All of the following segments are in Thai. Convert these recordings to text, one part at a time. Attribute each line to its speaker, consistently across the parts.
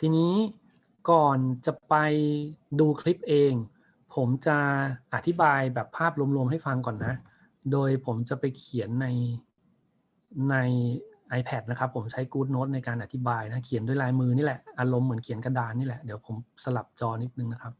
Speaker 1: ทีนี้ก่อนจะไปดูคลิปเอง ผมจะอธิบายแบบภาพรวมๆให้ฟังก่อนนะ โดยผมจะไปเขียนในใน iPad นะครับผมใช้ Good Note ในการอธิบายนะ เขียนด้วยลายมือนี่แหละ อารมณ์เหมือนเขียนกระดานนี่แหละ เดี๋ยวผมสลับจอนิดนึงนะครับ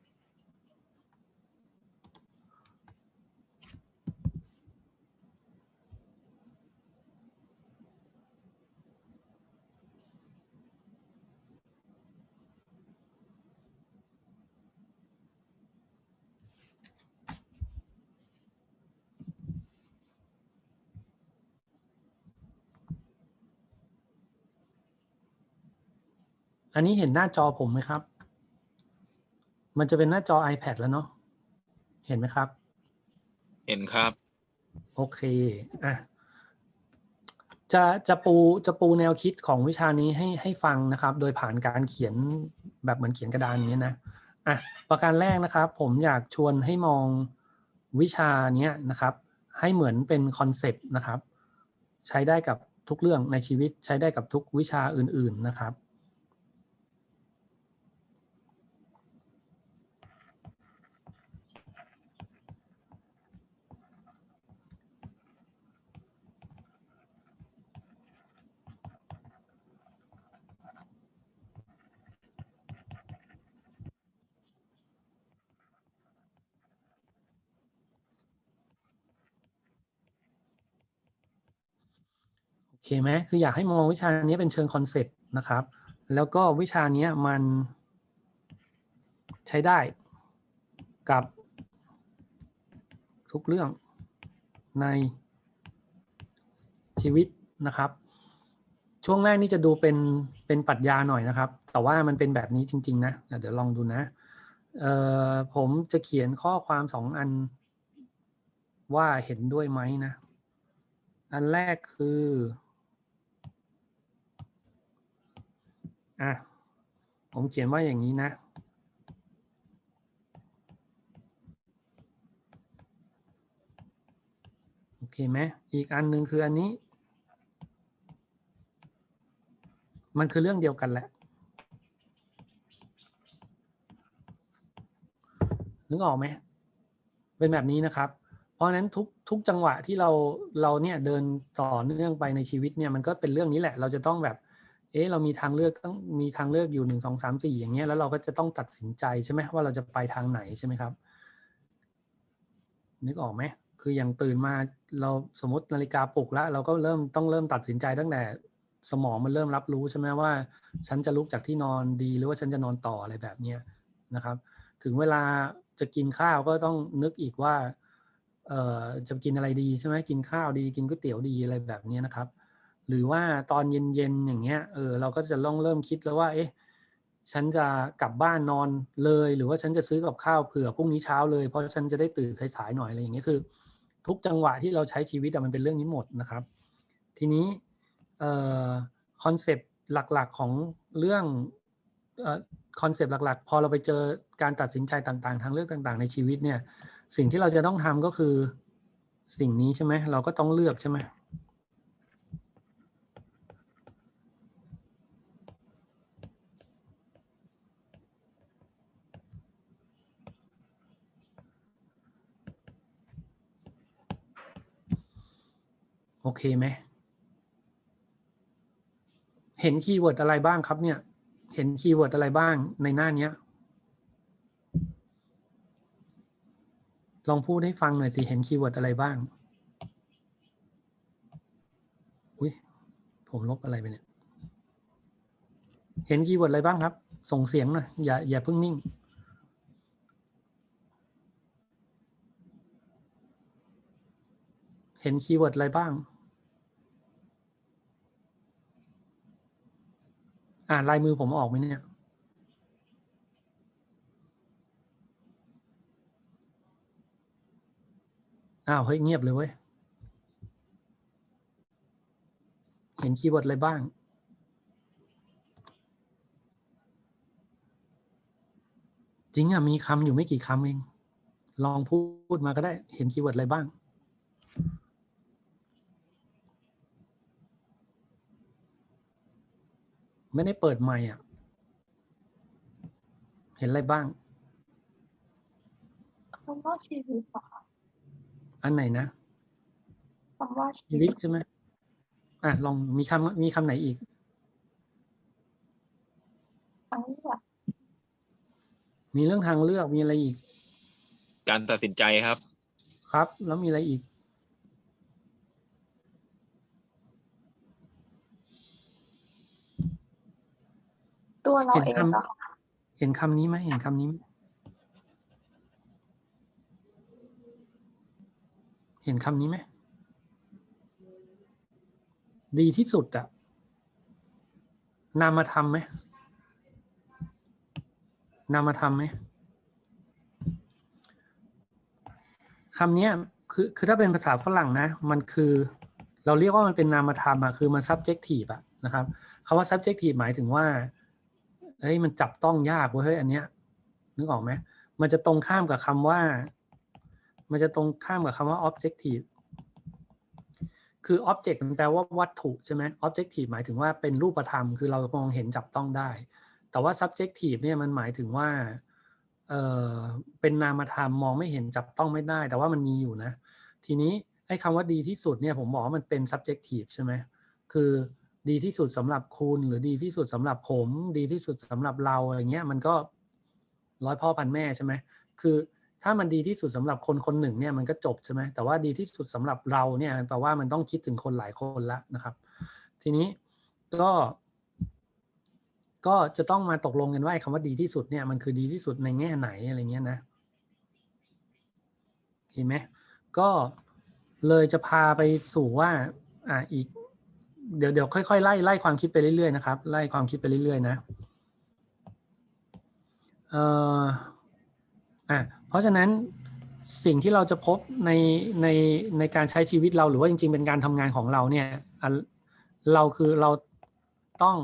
Speaker 1: อันนี้เห็นหน้าจอผมไหมครับ มันจะเป็นหน้าจอ iPad แล้วเนาะ เห็นไหมครับ
Speaker 2: เห็นครับ
Speaker 1: โอเค อะ จะจะปูจะปูแนวคิดของวิชานี้ให้ให้ฟังนะครับ โดยผ่านการเขียนแบบเหมือนเขียนกระดานอย่างนี้ยนะ อะ ประการแรกนะครับ ผมอยากชวนให้มองวิชาเนี้ยนะครับ ให้เหมือนเป็นคอนเซปต์นะครับ ใช้ได้กับทุกเรื่องในชีวิตใช้ได้กับทุกวิชาอื่น ๆนะครับ คไหมคืออยากให้มองวิชานี้เป็นเชิงคอนเซปต์นะครับ แล้วก็วิชานี้มันใช้ได้กับทุกเรื่องในชีวิตนะครับ ช่วงแรกนี่จะดูเป็นเป็นปรัชญาหน่อยนะครับ แต่ว่ามันเป็นแบบนี้จริง ๆ นะ เดี๋ยวลองดูนะเอ่อผมจะเขียนข้อความสองอันว่าเห็นด้วยไหมนะ อันแรกคือ อะผมเขียนว่าอย่างนี้นะโอเคไหมอีกอันหนึ่งคืออันนี้ มันคือเรื่องเดียวกันแหละนึกออกไหมเป็นแบบนี้นะครับ เพราะฉะนั้นทุกทุกจังหวะที่เราเราเนี่ยเดินต่อเนื่องไปในชีวิตเนี่ยมันก็เป็นเรื่องนี้แหละ เราจะต้องแบบ เอ๊ะเรามีทางเลือกต้องมีทางเลือกอยู่หนึ่งสองสามสี่อย่างเงี้ยแล้วเราก็จะต้องตัดสินใจใช่ไหมว่าเราจะไปทางไหนใช่ไหมครับ นึกออกไหมคืออย่างตื่นมาเราสมมตินาฬิกาปลุกแล้ว เราก็เริ่มต้องเริ่มตัดสินใจตั้งแต่สมองมันเริ่มรับรู้ใช่ไหมว่า ฉันจะลุกจากที่นอนดีหรือว่าฉันจะนอนต่ออะไรแบบเนี้ยนะครับ ถึงเวลาจะกินข้าวก็ต้องนึกอีกว่าเอ่อจะกินอะไรดีใช่ไหมกินข้าวดีกินก๋วยเตี๋ยวดีอะไรแบบเนี้ยนะครับ หรือว่าตอนเย็นๆอย่างเงี้ยเออเราก็จะต้องเริ่มคิดแล้วว่า เอ๊ะฉันจะกลับบ้านนอนเลย หรือว่าฉันจะซื้อกับข้าวเผื่อพรุ่งนี้เช้าเลยเพราะฉันจะได้ตื่นสายๆหน่อยอะไรอย่างเงี้ยคือ ทุกจังหวะที่เราใช้ชีวิตอะมันเป็นเรื่องนี้หมดนะครับ ทีนี้เอ่อคอนเซปต์หลักๆของเรื่องเอ่อคอนเซปต์หลักๆ พอเราไปเจอการตัดสินใจต่างๆ ทางเลือกต่าง ๆ ในชีวิตเนี่ย สิ่งที่เราจะต้องทำก็คือสิ่งนี้ใช่ไหมเราก็ต้องเลือกใช่ไหม อเคไหมเห็นคีย์เวิร์ดอะไรบ้างครับเนี่ย เห็นคีย์เวิร์ดอะไรบ้างในหน้าเนี้ยลองพูดให้ฟังหน่อยสิ เห็นคีย์เวิร์ดอะไรบ้าง อุ้ยผมลบอะไรไปเนี่ย เห็นคีย์เวิร์ดอะไรบ้างครับ ส่งเสียงหน่อย อย่า อย่าเพิ่งนิ่ง เห็นคีย์เวิร์ดอะไรบ้าง อ่านลายมือผมออกไหมเนี่ยอ้าวเฮ้ยเงียบเลยเว้ย เห็นคีย์เวิร์ดอะไรบ้าง จริงอะมีคำอยู่ไม่กี่คำเอง ลองพูดมาก็ได้ เห็นคีย์เวิร์ดอะไรบ้าง ไม่ได้เปิดไมค์อะ เห็นอะไรบ้าง
Speaker 3: คำว่าชีวิตอะค่ะ
Speaker 1: อันไหนนะ
Speaker 3: คำว่าชี
Speaker 1: ชี
Speaker 3: วิ
Speaker 1: วิ
Speaker 3: ต
Speaker 1: ตใช่ไหมอะลองมีคำมีคำไหนอีก
Speaker 3: ทั้งแบบ
Speaker 1: มีเรื่องทางเลือกมีอะไรอีก
Speaker 2: การตัดสินใจครับ
Speaker 1: ครับ แล้วมีอะไรอีก
Speaker 3: ตัวเรา
Speaker 1: เห็น
Speaker 3: เอง
Speaker 1: คำ
Speaker 3: อะค่ะ
Speaker 1: เห็นคำนี้ไหมเห็นคำนี้ไหมเห็นคำนี้ไหมดีที่สุดอะนามธรรมไหมนามธรรมไหมคำเนี้ยคือคือถ้าเป็นภาษาฝรั่งนะ มันคือ เราเรียกว่ามันเป็นนามธรรมอะคือมัน subjective อะนะครับคำว่า subjective หมายถึงว่า เฮ้ยมันจับต้องยากเว้ยเฮ้ยอันเนี้ยนึกออกไหมมันจะตรงข้ามกับคำว่า มันจะตรงข้ามกับคำว่า objective คือ object มันแปลว่าวัตถุใช่ไหม objective หมายถึงว่าเป็นรูปธรรม คือเรามองเห็นจับต้องได้ แต่ว่า subjective เนี่ยมันหมายถึงว่าเออเป็นนามธรรมมองไม่เห็นจับต้องไม่ได้ แต่ว่ามันมีอยู่นะ ทีนี้ไอ้คำว่าดีที่สุดเนี่ยผมบอกว่ามันเป็น subjective ใช่ไหมคือ ดีที่สุดสำหรับคุณ หรือดีที่สุดสำหรับผม ดีที่สุดสำหรับเราอะไรเงี้ย มันก็ร้อยพ่อพันแม่ใช่ไหมคือถ้ามันดีที่สุดสำหรับคนคนหนึ่งเนี่ยมันก็จบใช่ไหมแต่ว่าดีที่สุดสำหรับเราเนี่ยแปลว่ามันต้องคิดถึงคนหลายคนละนะครับ ทีนี้ก็ ก็จะต้องมาตกลงกันว่าไอ้คำว่าดีที่สุดเนี่ยมันคือดีที่สุดในแง่ไหนอะไรเงี้ยนะเห็นไหมก็เลยจะพาไปสู่ว่า อ่าอีก เดี๋ยวเดี๋ยวค่อยๆไล่ไล่ความคิดไปเรื่อยๆนะครับ ไล่ความคิดไปเรื่อยๆนะเอ่ออะเพราะฉะนั้นสิ่งที่เราจะพบในในในการใช้ชีวิตเราหรือว่าจริง ๆ เป็นการทำงานของเราเนี่ยเราคือเราต้อง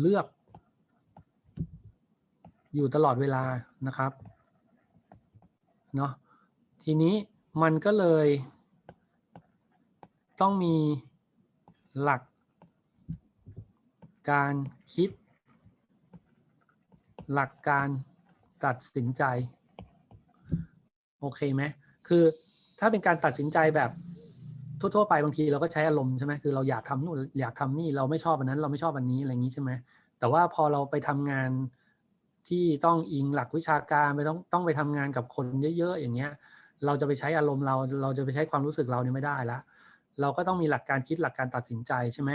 Speaker 1: เลือก อยู่ตลอดเวลานะครับเนาะทีนี้มันก็เลยต้องมี หลักการคิด หลักการตัดสินใจ โอเคไหมคือถ้าเป็นการตัดสินใจแบบทั่วๆไปบางทีเราก็ใช้อารมณ์ใช่ไหมคือเราอยากทำนู่นอยากทำนี่เราไม่ชอบอันนั้น เราไม่ชอบอันนี้อะไรอย่างนี้ใช่ไหมแต่ว่าพอเราไปทำงานที่ต้องอิงหลักวิชาการไปต้องต้องไปทำงานกับคนเยอะ ๆ อย่างเงี้ย เราจะไปใช้อารมณ์เราเราจะไปใช้ความรู้สึกเราเนี่ยไม่ได้ละ เราก็ต้องมีหลักการคิดหลักการตัดสินใจใช่ไหม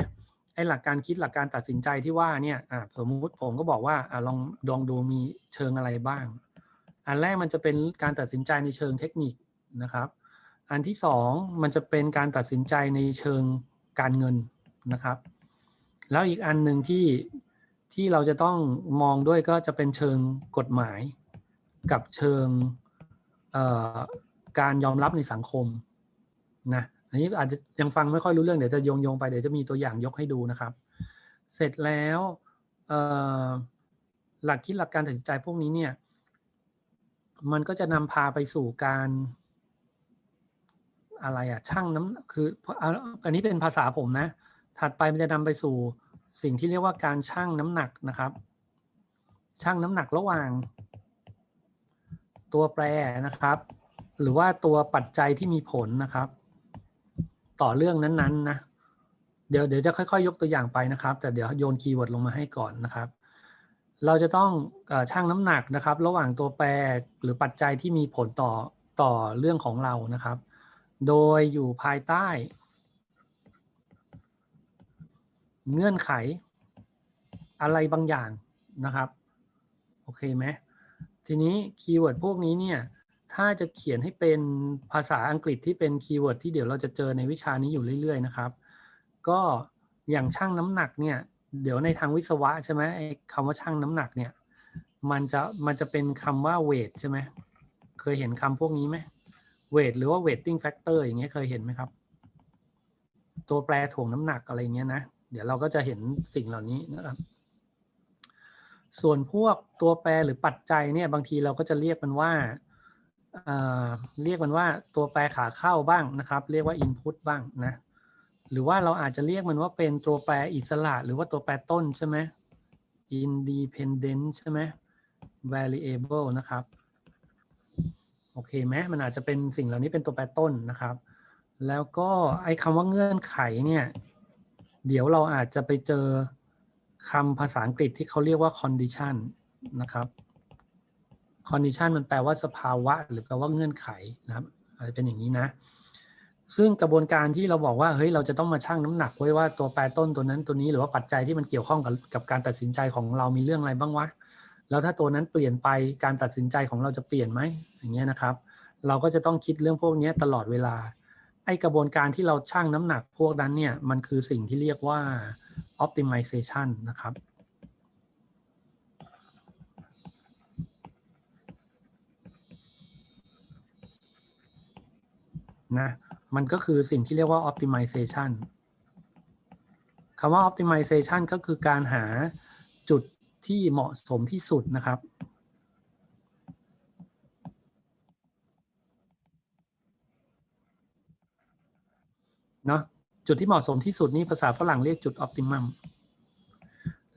Speaker 1: ไอ้หลักการคิดหลักการตัดสินใจที่ว่าเนี่ยอะสมมติผมก็บอกว่าอะลองลองดูมีเชิงอะไรบ้าง อันแรกมันจะเป็นการตัดสินใจในเชิงเทคนิคนะครับ อันที่สองมันจะเป็นการตัดสินใจในเชิงการเงินนะครับ แล้วอีกอันหนึ่งที่ที่เราจะต้องมองด้วยก็จะเป็นเชิงกฎหมาย กับเชิงอ่อการยอมรับในสังคมนะ อันนี้อาจจะยังฟังไม่ค่อยรู้เรื่องเดี๋ยวจะโยงโยงไปเดี๋ยวจะมีตัวอย่างยกให้ดูนะครับ เสร็จแล้วหลักคิดหลักการตัดสินใจพวกนี้เนี่ย มันก็จะนำพาไปสู่การอะไรอะช่างน้ำคืออันนี้เป็นภาษาผมนะ ถัดไปมันจะนำไปสู่สิ่งที่เรียกว่าการชั่งน้ำหนักนะครับชั่งน้ำหนักระหว่าง ตัวแปรนะครับ หรือว่าตัวปัจจัยที่มีผลนะครับ ต่อเรื่องนั้นๆนะเดี๋ยวเดี๋ยวจะค่อยๆ ยกตัวอย่างไปนะครับ แต่เดี๋ยวโยนคีย์เวิร์ดลงมาให้ก่อนนะครับ เราจะต้องอชั่งน้ำหนักนะครับ ระหว่างตัวแปรหรือปัจจัยที่มีผลต่อต่อเรื่องของเรานะครับ โดยอยู่ภายใต้ เงื่อนไขอะไรบางอย่างนะครับ โอเคไหมทีนี้คีย์เวิร์ดพวกนี้เนี่ย ถ้าจะเขียนให้เป็นภาษาอังกฤษที่เป็นคีย์เวิร์ดที่เดี๋ยวเราจะเจอในวิชานี้อยู่เรื่อยๆนะครับ ก็อย่างช่างน้ำหนักเนี่ยเดี๋ยวในทางวิศวะใช่ไหมไอ้คำว่าช่างน้ำหนักเนี่ยมันจะมันจะเป็นคำว่าเวทใช่ไหมเคยเห็นคำพวกนี้ไหมเวทหรือว่า weighting factor อย่างเงี้ยเคยเห็นไหมครับ ตัวแปรถ่วงน้ำหนักอะไรเงี้ยนะเดี๋ยวเราก็จะเห็นสิ่งเหล่านี้นะครับ ส่วนพวกตัวแปรหรือปัจจัยเนี่ยบางทีเราก็จะเรียกมันว่า เรียกมันว่าตัวแปรขาเข้าบ้างนะครับ เรียกว่า input บ้างนะ หรือว่าเราอาจจะเรียกมันว่าเป็นตัวแปรอิสระ หรือว่าตัวแปรต้นใช่ไหม independent ใช่ไหม variable นะครับ โอเคไหมมันอาจจะเป็นสิ่งเหล่านี้เป็นตัวแปรต้นนะครับ แล้วก็ไอ้คำว่าเงื่อนไขเนี่ย เดี๋ยวเราอาจจะไปเจอคำภาษาอังกฤษที่เขาเรียกว่า condition นะครับ condition มันแปลว่าสภาวะ หรือแปลว่าเงื่อนไขนะครับอาจจะเป็นอย่างนี้นะ ซึ่งกระบวนการที่เราบอกว่าเฮ้ยเราจะต้องมาชั่งน้ำหนักไว้ว่าตัวแปรต้นตัวนั้นตัวนี้หรือว่าปัจจัยที่มันเกี่ยวข้องกับกับการตัดสินใจของเรามีเรื่องอะไรบ้างวะแล้วถ้าตัวนั้นเปลี่ยนไปการตัดสินใจของเราจะเปลี่ยนไหมอย่างเงี้ยนะครับ เราก็จะต้องคิดเรื่องพวกนี้ตลอดเวลาไอกระบวนการที่เราชั่งน้ำหนักพวกนั้นเนี่ยมันคือสิ่งที่เรียกว่า optimization นะครับ นะมันก็คือสิ่งที่เรียกว่า optimization คำว่า optimization ก็คือการหาจุดที่เหมาะสมที่สุดนะครับ เนาะจุดที่เหมาะสมที่สุดนี่ภาษาฝรั่งเรียกจุด optimum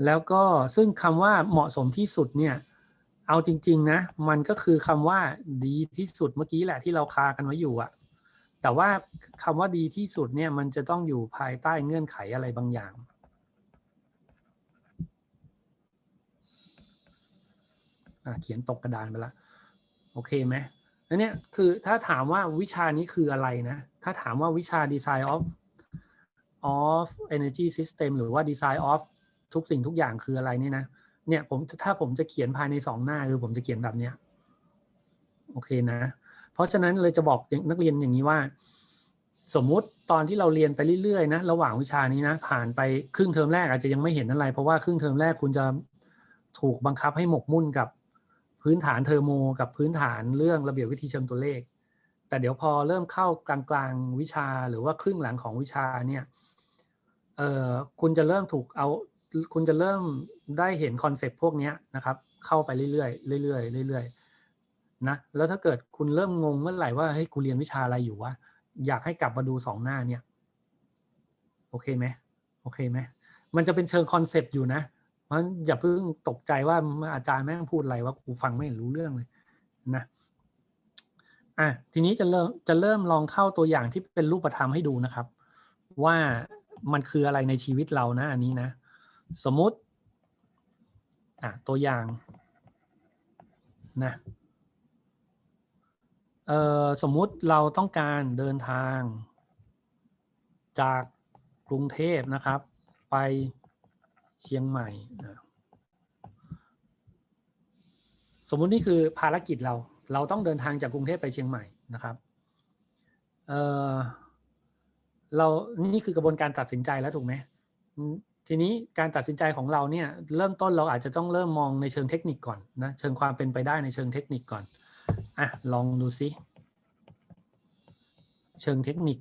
Speaker 1: แล้วก็ซึ่งคำว่าเหมาะสมที่สุดเนี่ย เอาจริง ๆ นะ มันก็คือคำว่าดีที่สุดเมื่อกี้แหละที่เราคากันไว้อยู่อะ แต่ว่าคำว่าดีที่สุดเนี่ยมันจะต้องอยู่ภายใต้เงื่อนไขอะไรบางอย่างอะเขียนตกกระดานไปละโอเคไหมอันเนี้ยคือถ้าถามว่าวิชานี้คืออะไรนะ ถ้าถามว่าวิชา design of of energy system หรือว่า design of ทุกสิ่งทุกอย่างคืออะไรเนี่ยนะ เนี่ยผมถ้าผมจะเขียนภายในสองหน้าคือผมจะเขียนแบบเนี้ย โอเคนะ ราะฉะนั้นเลยจะบอกนักเรียนอย่างนี้ว่า สมมุติตอนที่เราเรียนไปเรื่อยๆนะระหว่างวิชานี้นะ ผ่านไปครึ่งเทอมแรกอาจจะยังไม่เห็นอะไร เพราะว่าครึ่งเทอมแรกคุณจะถูกบังคับให้หมกมุ่นกับพื้นฐานเทอร์โม กับพื้นฐานเรื่องระเบียบวิธีเชิงตัวเลข แต่เดี๋ยวพอเริ่มเข้ากลางๆวิชาหรือว่าครึ่งหลังของวิชาเนี่ยเอ่อคุณจะเริ่มถูกเอาคุณจะเริ่มได้เห็นคอนเซปต์พวกนี้นะครับ เข้าไปเรื่อยๆเรื่อยๆเรื่อยๆ นะแล้วถ้าเกิดคุณเริ่มงงเมื่อไหร่ว่าเฮ้ยกูเรียนวิชาอะไรอยู่วะอยากให้กลับมาดูสองหน้าเนี่ยโอเคไหมโอเคไหมมันจะเป็นเชิงคอนเซปต์อยู่นะมันอย่าเพิ่งตกใจว่าอาจารย์แม่งพูดอะไรว่ากูฟังไม่รู้เรื่องเลยนะอะทีนี้จะเริ่มจะเริ่มลองเข้าตัวอย่างที่เป็นรูปธรรมให้ดูนะครับ ว่ามันคืออะไรในชีวิตเรานะ อันนี้นะ สมมติอะตัวอย่างนะ เอ่อสมมุติเราต้องการเดินทาง จากกรุงเทพนะครับ ไปเชียงใหม่นะสมมุตินี่คือภารกิจเรา เราต้องเดินทางจากกรุงเทพไปเชียงใหม่นะครับเอ่อเรานี่คือกระบวนการตัดสินใจแล้วถูกไหมทีนี้การตัดสินใจของเราเนี่ยเริ่มต้นเราอาจจะต้องเริ่มมองในเชิงเทคนิคก่อนนะเชิงความเป็นไปได้ในเชิงเทคนิคก่อน อะลองดูซิ เชิงเทคนิค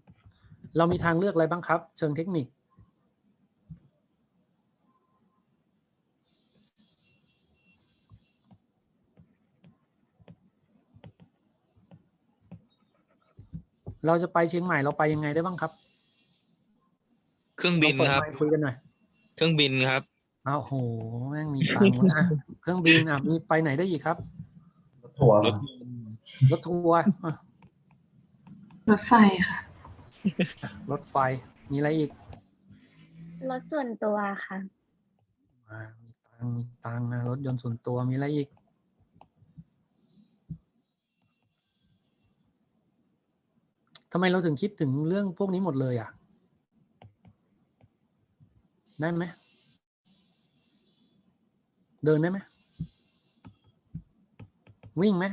Speaker 1: เรามีทางเลือกอะไรบ้างครับ เชิงเทคนิค เราจะไปเชียงใหม่เราไปยังไงได้บ้างครับ
Speaker 2: เครื่องบิน
Speaker 1: เาเปิด
Speaker 2: ครับ
Speaker 1: ไมค์คุยกันหน่อย
Speaker 2: เครื่องบินครับ
Speaker 1: อ้าวโหแม่งมีตังค์วะอะเครื่องบินอะมีไปไหนได้อีกครับ
Speaker 4: ถั่ว
Speaker 2: รถ
Speaker 1: รถทัวร์อะ
Speaker 3: รถไฟค่ะ
Speaker 1: รถไฟ มีอะไรอีก
Speaker 3: รถส่วนตัวค่ะ
Speaker 1: อ่ามีตังค์มีตังค์นะรถยนต์ส่วนตัวมีอะไรอีก ทำไมเราถึงคิดถึงเรื่องพวกนี้หมดเลยอะ ได้ไหม เดินได้ไหม วิ่งไหม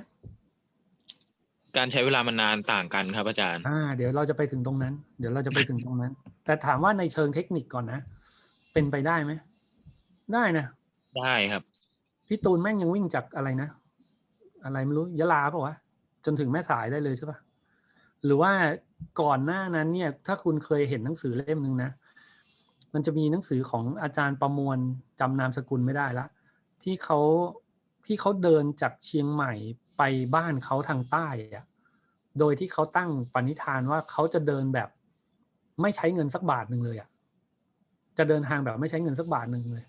Speaker 2: การใช้เวลามันนานต่างกันครับอาจารย์
Speaker 1: อ่า เดี๋ยวเราจะไปถึงตรงนั้น เดี๋ยวเราจะไปถึงตรงนั้น แต่ถามว่าในเชิงเทคนิคก่อนนะ เป็นไปได้ไหม ได้นะ
Speaker 2: ได้ครับ
Speaker 1: พี่ตูนแม่งยังวิ่งจากอะไรนะ อะไรไม่รู้ยะลาเปล่าวะ จนถึงแม่สายได้เลยใช่ปะหรือว่าก่อนหน้านั้นเนี่ย ถ้าคุณเคยเห็นหนังสือเล่มหนึ่งนะ มันจะมีหนังสือของอาจารย์ประมวลจำนามสกุลไม่ได้ละ ที่เขาที่เขาเดินจากเชียงใหม่ ไปบ้านเขาทางใต้อะโดยที่เขาตั้งปณิธานว่าเขาจะเดินแบบไม่ใช้เงินสักบาทหนึ่งเลยอะจะเดินทางแบบไม่ใช้เงินสักบาทหนึ่งเลย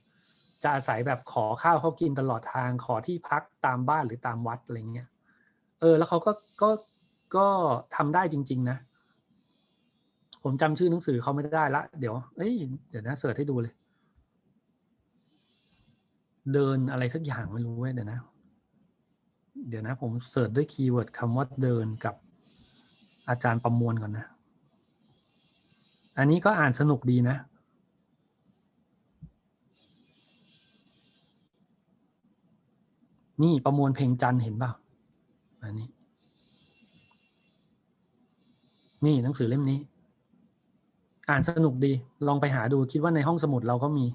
Speaker 1: จะอาศัยแบบขอข้าวเขากินตลอดทางขอที่พักตามบ้านหรือตามวัดอะไรเงี้ย เออ แล้วเขาก็ก็ก็ทำได้จริง ๆ นะ ผมจำชื่อหนังสือเขาไม่ได้ละ เดี๋ยวเอ้ยเดี๋ยวนะเสิร์ชให้ดูเลย เดินอะไรสักอย่างไม่รู้เว้ยเดี๋ยวนะ เดี๋ยวนะผมเสิร์ชด้วยคีย์เวิร์ดคำว่าเดินกับอาจารย์ประมวลก่อนนะ อันนี้ก็อ่านสนุกดีนะ นี่ประมวลเพลงจันเห็นเปล่าอันนี้ นี่หนังสือเล่มนี้ อ่านสนุกดี ลองไปหาดูคิดว่าในห้องสมุดเราก็มี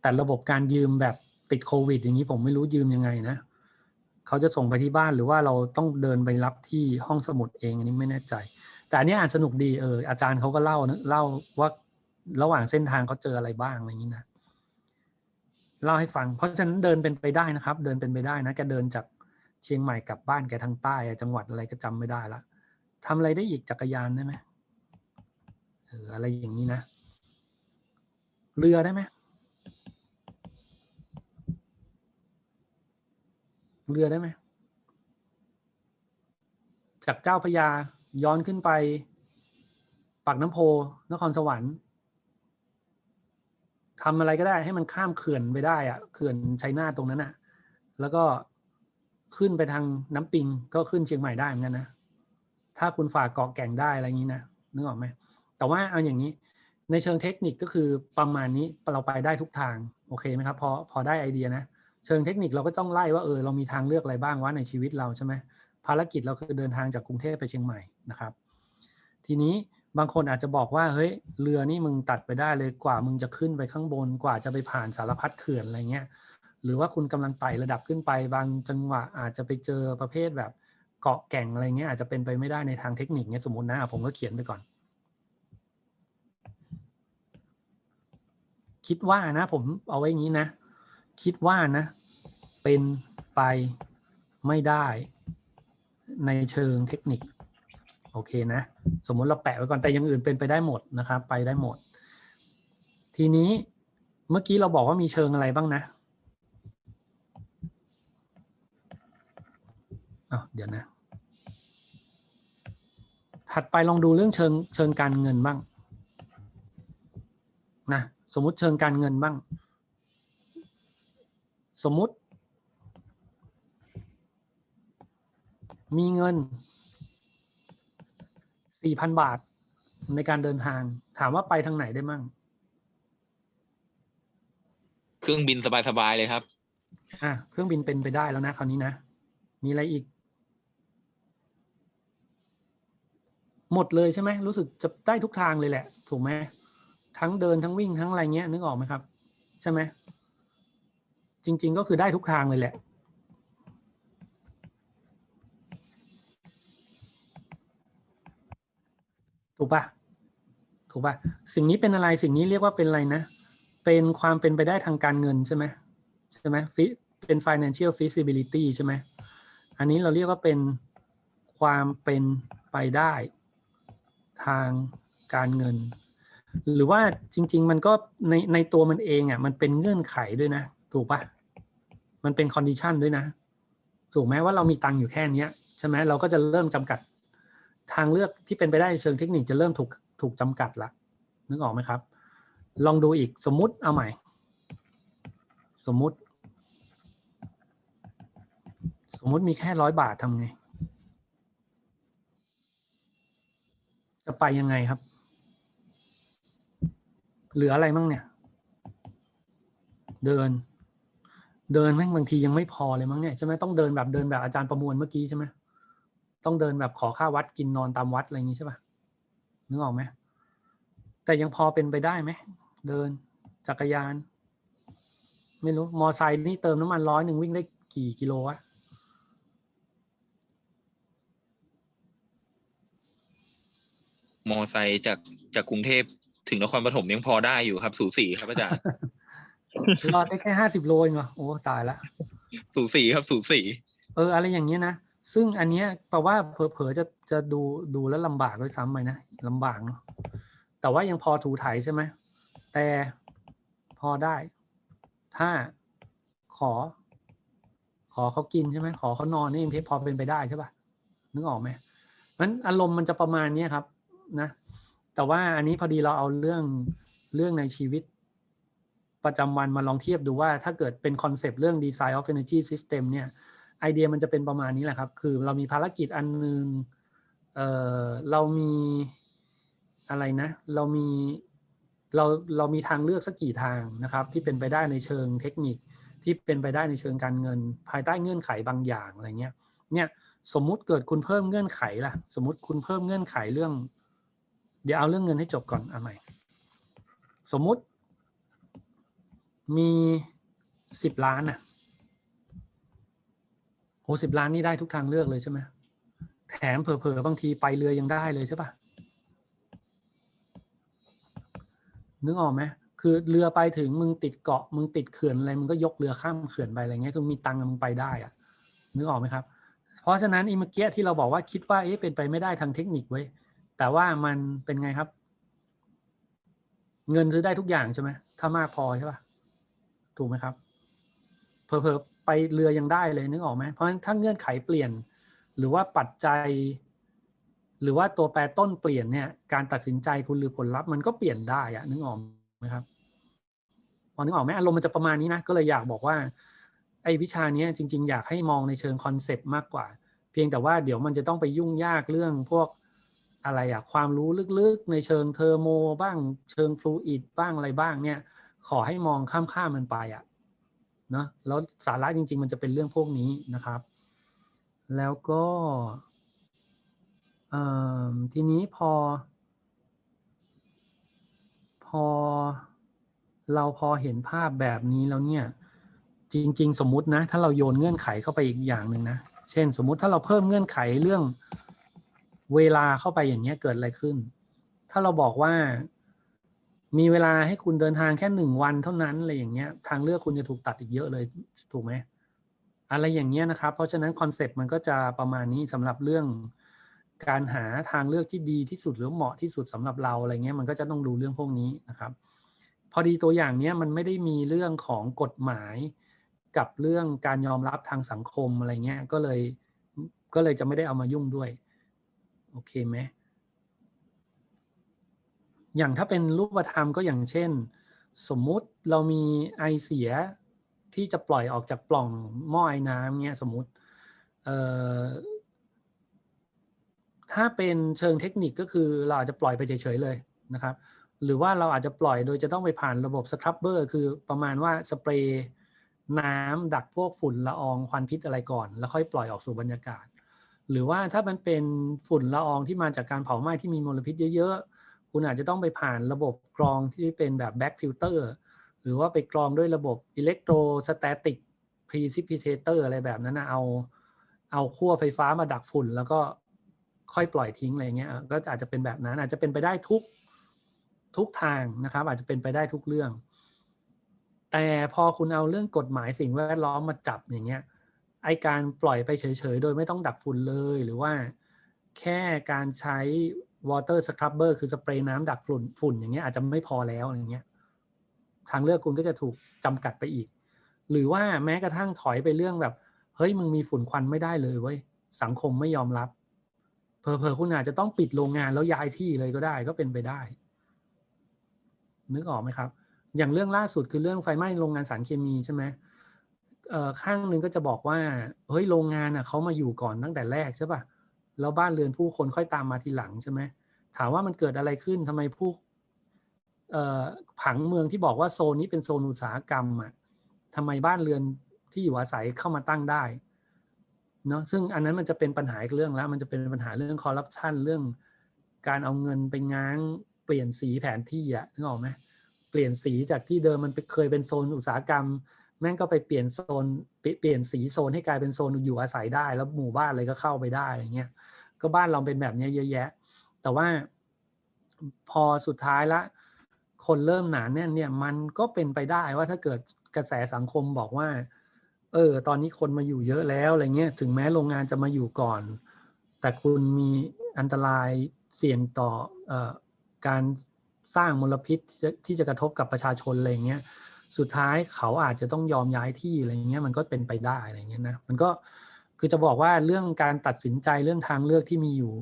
Speaker 1: แต่ระบบการยืมแบบติดโควิด อย่างนี้ผมไม่รู้ยืมยังไงนะ เขาจะส่งไปที่บ้านหรือว่าเราต้องเดินไปรับที่ห้องสมุดเองอันนี้ไม่แน่ใจ แต่อันนี้อ่านสนุกดีเอออาจารย์เขาก็เล่านะเล่าว่าระหว่างเส้นทางเขาเจออะไรบ้างอะไรอย่างนี้นะเล่าให้ฟัง เพราะฉะนั้นเดินเป็นไปได้นะครับ เดินเป็นไปได้นะแกเดินจากเชียงใหม่กลับบ้านแกทางใต้จังหวัดอะไรก็จำไม่ได้ละทำอะไรได้อีกจักรยานได้ไหมเอออะไรอย่างนี้นะ เรือได้ไหม เรือได้ไหมจากเจ้าพยาย้อนขึ้นไปปากน้ำโพนครสวรรค์ทำอะไรก็ได้ให้มันข้ามเขื่อนไปได้อะเขื่อนชัยนาทตรงนั้นอะแล้วก็ขึ้นไปทางน้ำปิงก็ขึ้นเชียงใหม่ได้เหมือนกันนะถ้าคุณฝ่าเกาะแก่งได้อะไรอย่างนี้นะนึกออกไหมแต่ว่าเอาอย่างนี้ในเชิงเทคนิคก็คือประมาณนี้เราไปได้ทุกทางโอเคไหมครับพอพอได้ไอเดียนะ เชิงเทคนิคเราก็ต้องไล่ว่าเออเรามีทางเลือกอะไรบ้างวะในชีวิตเราใช่ไหมภารกิจเราคือเดินทางจากกรุงเทพไปเชียงใหม่นะครับ ทีนี้บางคนอาจจะบอกว่าเฮ้ยเรือนี่มึงตัดไปได้เลยกว่ามึงจะขึ้นไปข้างบนกว่าจะไปผ่านสารพัดเขื่อนอะไรเงี้ยหรือว่าคุณกำลังไต่ระดับขึ้นไป บางจังหวะอาจจะไปเจอประเภทแบบเกาะแก่งอะไรเงี้ยอาจจะเป็นไปไม่ได้ในทางเทคนิคเงี้ยสมมตินะผมก็เขียนไปก่อน คิดว่านะ ผมเอาไว้อย่างนี้นะ คิดว่านะ เป็นไปไม่ได้ในเชิงเทคนิค โอเคนะ สมมติเราแปะไว้ก่อนแต่อยังอื่นเป็นไปได้หมดนะครับ ไปได้หมด ทีนี้เมื่อกี้เราบอกว่ามีเชิงอะไรบ้างนะอ้าวเดี๋ยวนะ ถัดไปลองดูเรื่องเชิงเชิงการเงินบ้างนะสมมติเชิงการเงินบ้าง สมมุติ มีเงินสี่พันบาทในการเดินทาง ถามว่าไปทางไหนได้มั่ง
Speaker 2: เครื่องบินสบายๆเลยครับ
Speaker 1: อะเครื่องบินเป็นไปได้แล้วนะคราวนี้นะ มีอะไรอีก หมดเลยใช่ไหมรู้สึกจะได้ทุกทางเลยแหละ ถูกไหมทั้งเดินทั้งวิ่งทั้งอะไรเงี้ยนึกออกไหมครับ ใช่ไหม จริง ๆ ก็คือได้ทุกทางเลยแหละถูกปะถูกปะสิ่งนี้เป็นอะไรสิ่งนี้เรียกว่าเป็นอะไรนะ เป็นความเป็นไปได้ทางการเงินใช่ไหมใช่ไหมฟิเป็น financial feasibility ใช่ไหมอันนี้เราเรียกว่าเป็นความเป็นไปได้ทางการเงิน หรือว่าจริง ๆ มันก็ในในตัวมันเองอะมันเป็นเงื่อนไขด้วยนะ ถูกปะ มันเป็น condition ด้วยนะ ถูกไหมว่าเรามีตังค์อยู่แค่เนี้ยใช่ไหมเราก็จะเริ่มจำกัดทางเลือกที่เป็นไปได้เชิงเทคนิคจะเริ่มถูกถูกจำกัดละนึกออกไหมครับ ลองดูอีกสมมุติเอาใหม่ สมมุติ สมมุติมีแค่ร้อยบาททำไง จะไปยังไงครับ เหลืออะไรมั่งเนี่ย เดิน เดินแม่งบางทียังไม่พอเลยมั้งเนี่ยใช่ไหมต้องเดินแบบเดินแบบอาจารย์ประมวลเมื่อกี้ใช่ไหมต้องเดินแบบขอค่าวัดกินนอนตามวัดอะไรอย่างนี้ใช่ปะนึกออกไหมแต่ยังพอเป็นไปได้ไหมเดินจักรยาน ไม่รู้มอไซค์นี่เติมน้ำมันร้อยหนึ่งวิ่งได้กี่กิโลวะ
Speaker 2: มอไซค์จากจากกรุงเทพถึงนครปฐมยังพอได้อยู่ครับ สูสีครับอาจารย์
Speaker 1: รอดได้แค่ห้าสิบโลเองเหรอโอ้ตายละ
Speaker 2: สูสีครับสูสี
Speaker 1: เออ อะไรอย่างเงี้ยนะ ซึ่งอันเนี้ยแปลว่าเผลอๆจะจะดูดูแล้วลำบากด้วยซ้ำไปนะลำบากเนาะแต่ว่ายังพอถูไถใช่ไหมแต่พอได้ ถ้าขอ ขอเขากินใช่ไหมขอเขานอนนี่ยังพอเป็นไปได้ใช่ป่ะนึกออกไหมมันอารมณ์มันจะประมาณเนี้ยครับ นะ แต่ว่าอันนี้พอดีเราเอาเรื่องเรื่องในชีวิต ประจำวันมาลองเทียบดูว่าถ้าเกิดเป็นคอนเซปต์เรื่อง Design of Energy System เนี่ยไอเดียมันจะเป็นประมาณนี้แหละครับ คือเรามีภารกิจอันหนึงเอ่อเรามีอะไรนะ เรามีเราเรามีทางเลือกสักกี่ทางนะครับ ที่เป็นไปได้ในเชิงเทคนิคที่เป็นไปได้ในเชิงการเงิน ภายใต้เงื่อนไขบางอย่างอะไรเงี้ยเนี่ยสมมุติเกิดคุณเพิ่มเงื่อนไขล่ะ สมมติคุณเพิ่มเงื่อนไขเรื่อง เดี๋ยวเอาเรื่องเงินให้จบก่อนเอาใหม่สมมุติ มีสิบล้านน่ะโหสิบล้านนี่ได้ทุกทางเลือกเลยใช่ไหมแถมเผลอๆบางทีไปเรือยังได้เลยใช่ปะนึกออกไหมคือเรือไปถึงมึงติดเกาะมึงติดเขื่อนอะไรมึงก็ยกเรือข้ามเขื่อนไปอะไรเงี้ยคือมีตังค์มึงไปได้อะนึกออกไหมครับ เพราะฉะนั้นอีเมื่อกี้ที่เราบอกว่าคิดว่าเอ๊ะเป็นไปไม่ได้ทางเทคนิคเว้ยแต่ว่ามันเป็นไงครับ เงินซื้อได้ทุกอย่างใช่ไหมถ้ามากพอใช่ปะ ถูกไหมครับเผลอๆไปเรือยังได้เลยนึกออกไหมเพราะฉะนั้นถ้าเงื่อนไขเปลี่ยน หรือว่าปัจจัย หรือว่าตัวแปรต้นเปลี่ยนเนี่ย การตัดสินใจคุณหรือผลลัพธ์มันก็เปลี่ยนได้อะนึกออกไหมครับพอนึกออกไหมอารมณ์มันจะประมาณนี้นะก็เลยอยากบอกว่า ไอ้วิชานี้จริง ๆ อยากให้มองในเชิงคอนเซปต์มากกว่า เพียงแต่ว่าเดี๋ยวมันจะต้องไปยุ่งยากเรื่องพวกอะไรอะความรู้ลึกๆ ในเชิงเทอร์โมบ้าง เชิงฟลูอิดบ้างอะไรบ้างเนี่ย ขอให้มองข้ามๆมันไปอะเนาะแล้วสาระจริง ๆ มันจะเป็นเรื่องพวกนี้นะครับ แล้วก็อ่อทีนี้พอ พอเราพอเห็นภาพแบบนี้แล้วเนี่ย จริง ๆ สมมุตินะ ถ้าเราโยนเงื่อนไขเข้าไปอีกอย่างหนึ่งนะเช่น สมมุติถ้าเราเพิ่มเงื่อนไขเรื่องเวลาเข้าไปอย่างเงี้ยเกิดอะไรขึ้น ถ้าเราบอกว่า มีเวลาให้คุณเดินทางแค่หนึ่งวันเท่านั้นอะไรอย่างเงี้ย ทางเลือกคุณจะถูกตัดอีกเยอะเลยถูกไหมอะไรอย่างเงี้ยนะครับ เพราะฉะนั้นคอนเซปต์มันก็จะประมาณนี้สำหรับเรื่องการหาทางเลือกที่ดีที่สุดหรือเหมาะที่สุดสำหรับเราอะไรเงี้ยมันก็จะต้องดูเรื่องพวกนี้นะครับ พอดีตัวอย่างเนี้ยมันไม่ได้มีเรื่องของกฎหมายกับเรื่องการยอมรับทางสังคมอะไรเงี้ยก็เลยก็เลยจะไม่ได้เอามายุ่งด้วย โอเคไหม อย่างถ้าเป็นรูปธรรมก็อย่างเช่น สมมุติเรามีไอเสียที่จะปล่อยออกจากปล่องหม้อไอ้น้ำเงี้ยสมมุติถ้าเป็นเชิงเทคนิคก็คือเราอาจจะปล่อยไปเฉยๆเลยนะครับ หรือว่าเราอาจจะปล่อยโดยจะต้องไปผ่านระบบสครับเบอร์คือประมาณว่าสเปรย์น้ำดักพวกฝุ่นละอองควันพิษอะไรก่อน แล้วค่อยปล่อยออกสู่บรรยากาศ หรือว่าถ้ามันเป็นฝุ่นละอองที่มาจากการเผาไหม้ที่มีมลพิษเยอะๆ คุณอาจจะต้องไปผ่านระบบกรองที่เป็นแบบแบ็กฟิลเตอร์หรือว่าไปกรองด้วยระบบอิเล็กโทรสแตติกพรีซิพิเทเตอร์อะไรแบบนั้นนะเอา เอาขั้วไฟฟ้ามาดักฝุ่น แล้วก็ค่อยปล่อยทิ้งอะไรเงี้ย ก็อาจจะเป็นแบบนั้น อาจจะเป็นไปได้ทุกทุกทางนะครับ อาจจะเป็นไปได้ทุกเรื่อง แต่พอคุณเอาเรื่องกฎหมายสิ่งแวดล้อมมาจับอย่างเงี้ยไอการปล่อยไปเฉยๆ โดยไม่ต้องดักฝุ่นเลย หรือว่าแค่การใช้ water scrubber คือสเปรย์น้ำดักฝุ่นฝุ่นอย่างเงี้ยอาจจะไม่พอแล้วอย่างเงี้ยทางเลือกคุณก็จะถูกจำกัดไปอีก หรือว่าแม้กระทั่งถอยไปเรื่องแบบ เฮ้ยมึงมีฝุ่นควันไม่ได้เลยเว้ยสังคมไม่ยอมรับเพอเพอๆคุณอาจจะต้องปิดโรงงานแล้วย้ายที่เลยก็ได้ก็เป็นไปได้ นึกออกไหมครับ อย่างเรื่องล่าสุดคือเรื่องไฟไหม้โรงงานสารเคมีใช่ไหมเอ่อข้างหนึ่งก็จะบอกว่าเฮ้ยโรงงานอะเขามาอยู่ก่อนตั้งแต่แรกใช่ป่ะ แล้วบ้านเรือนผู้คนค่อยตามมาทีหลังใช่ไหมถามว่ามันเกิดอะไรขึ้นทำไมผู้ผังเมืองที่บอกว่าโซนนี้เป็นโซนอุตสาหกรรมอะทำไมบ้านเรือนที่อยู่อาศัยเข้ามาตั้งได้เนาะซึ่งอันนั้นมันจะเป็นปัญหาอีกเรื่องแล้ว มันจะเป็นปัญหาเรื่องคอร์รัปชันเรื่องการเอาเงินไปง้างเปลี่ยนสีแผนที่อะนึกออกไหมเปลี่ยนสีจากที่เดิมมันเคยเป็นโซนอุตสาหกรรม แม่งก็ไปเปลี่ยนโซนเปลี่ยนสีโซนให้กลายเป็นโซนอยู่อาศัยได้ แล้วหมู่บ้านอะไรก็เข้าไปได้อะไรเงี้ยก็บ้านเราเป็นแบบนี้เยอะแยะ แต่ว่าพอสุดท้ายละคนเริ่มหนาแน่นเนี่ยมันก็เป็นไปได้ว่าถ้าเกิดกระแสสังคมบอกว่า เออ ตอนนี้คนมาอยู่เยอะแล้วอะไรเงี้ยถึงแม้โรงงานจะมาอยู่ก่อน แต่คุณมีอันตรายเสี่ยงต่อออการสร้างมลพิษที่จะกระทบกับประชาชนอะไรเงี้ย สุดท้ายเขาอาจจะต้องยอมย้ายที่อะไรเงี้ยมันก็เป็นไปได้อะไรเงี้ยนะมันก็คือจะบอกว่าเรื่องการตัดสินใจเรื่องทางเลือกที่มีอยู่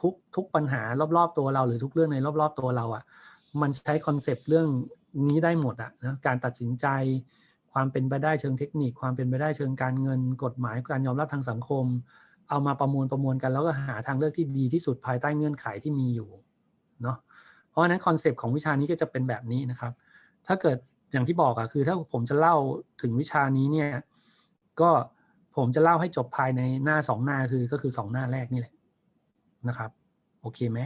Speaker 1: ทุกทุกปัญหารอบๆตัวเรา หรือทุกเรื่องในรอบๆตัวเราอะ่ะมันใช้คอนเซปต์เรื่องนี้ได้หมดอะนะการตัดสินใจความเป็นไปได้เชิงเทคนิค ความเป็นไปได้เชิงการเงิน กฎหมายการยอมรับทางสังคม เอามาประมวลประมวลกัน แล้วก็หาทางเลือกที่ดีที่สุดภายใต้เงื่อนไขที่มีอยู่เนาะเพราะฉะนั้นคอนเซปต์ของวิชานี้ก็จะเป็นแบบนี้นะครับ ถ้าเกิด อย่างที่บอกอะคือถ้าผมจะเล่าถึงวิชานี้เนี่ย ก็ผมจะเล่าให้จบภายในหน้าสองหน้าคือก็คือสองหน้าแรกนี่แหละนะครับ โอเคไหม